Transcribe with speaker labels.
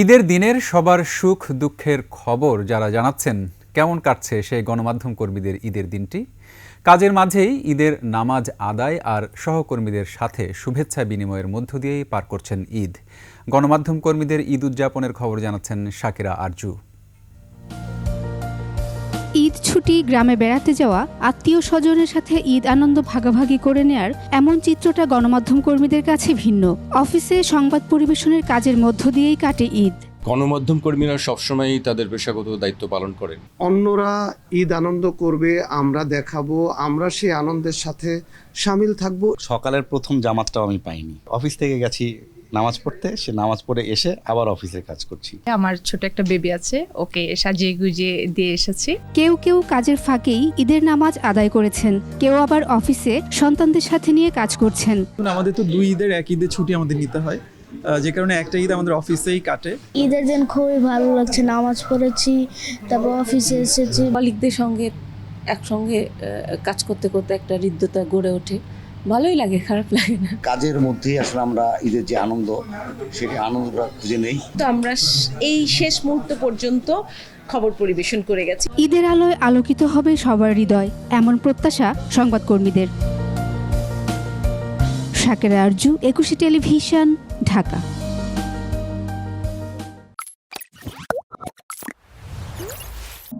Speaker 1: ঈদের দিনের সবার সুখ, দুঃখের খবর যারা জানাচ্ছেন, কেমন কাটছে সেই গণমাধ্যম কর্মীদের ঈদের দিনটি? কাজের মাঝেই ঈদের নামাজ আদায় আর সহকর্মীদের সাথে শুভেচ্ছা বিনিময়ের মধ্য দিয়েই পার করছেন ঈদ। গণমাধ্যম কর্মীদের ঈদ উদযাপনের খবর জানাচ্ছেন শাকিরা আরজু।
Speaker 2: ঈদ ছুটি গ্রামে বেড়াতে যাওয়া আত্মীয় স্বজনের সাথে ঈদ আনন্দ ভাগাভাগি করে নেয়ার এমন চিত্রটা গণমাধ্যম কর্মীদের কাছে ভিন্ন। অফিসে সংবাদ পরিবেশনের কাজের মধ্য দিয়েই কাটে ঈদ।
Speaker 3: গণমাধ্যম কর্মীরা সবসময়ই তাদের পেশাগত দায়িত্ব পালন করেন।
Speaker 4: অন্যরা ঈদ আনন্দ করবে আমরা দেখাবো আমরা সেই আনন্দের সাথে সামিল থাকব।
Speaker 5: সকালের প্রথম জামাতটাও আমি পাইনি। অফিস থেকে গেছি নামাজ পড়তে সে নামাজ পড়ে এসে আবার অফিসের কাজ করছি।
Speaker 6: আমার ছোট একটা বেবি আছে ওকে সাজিয়ে গুজিয়ে দিয়ে এসেছি।
Speaker 2: কেউ কেউ কাজের ফাঁকেই ঈদের নামাজ আদায় করেছেন কেউ আবার অফিসে সন্তানদের সাথে নিয়ে কাজ করছেন।
Speaker 7: আমাদের তো দুই ঈদের এক ঈদের ছুটি আমাদের নিতে হয় যে কারণে একটা ঈদ আমাদের অফিসেই কাটে।
Speaker 8: ঈদের দিন খুবই ভালো লাগছে নামাজ পড়েছি তারপর অফিসে এসেছি।
Speaker 9: মালিকদের সঙ্গে একসঙ্গে কাজ করতে করতে একটা হৃদ্যতা গড়ে ওঠে। ভালোই লাগে খারাপ লাগে না।
Speaker 10: কাজের মধ্যে আসলে আমরা ঈদের যে আনন্দ সেটা আনন্দটা খুঁজে নেই।
Speaker 11: তো আমরা এই শেষ মুহূর্ত পর্যন্ত খবর পরিবেশন করে গেছি।
Speaker 2: ঈদের আলোয় আলোকিত হবে সবার হৃদয় এমন প্রত্যাশা সংবাদকর্মীদের। শাকেরা আরজু একুশে টেলিভিশন ঢাকা।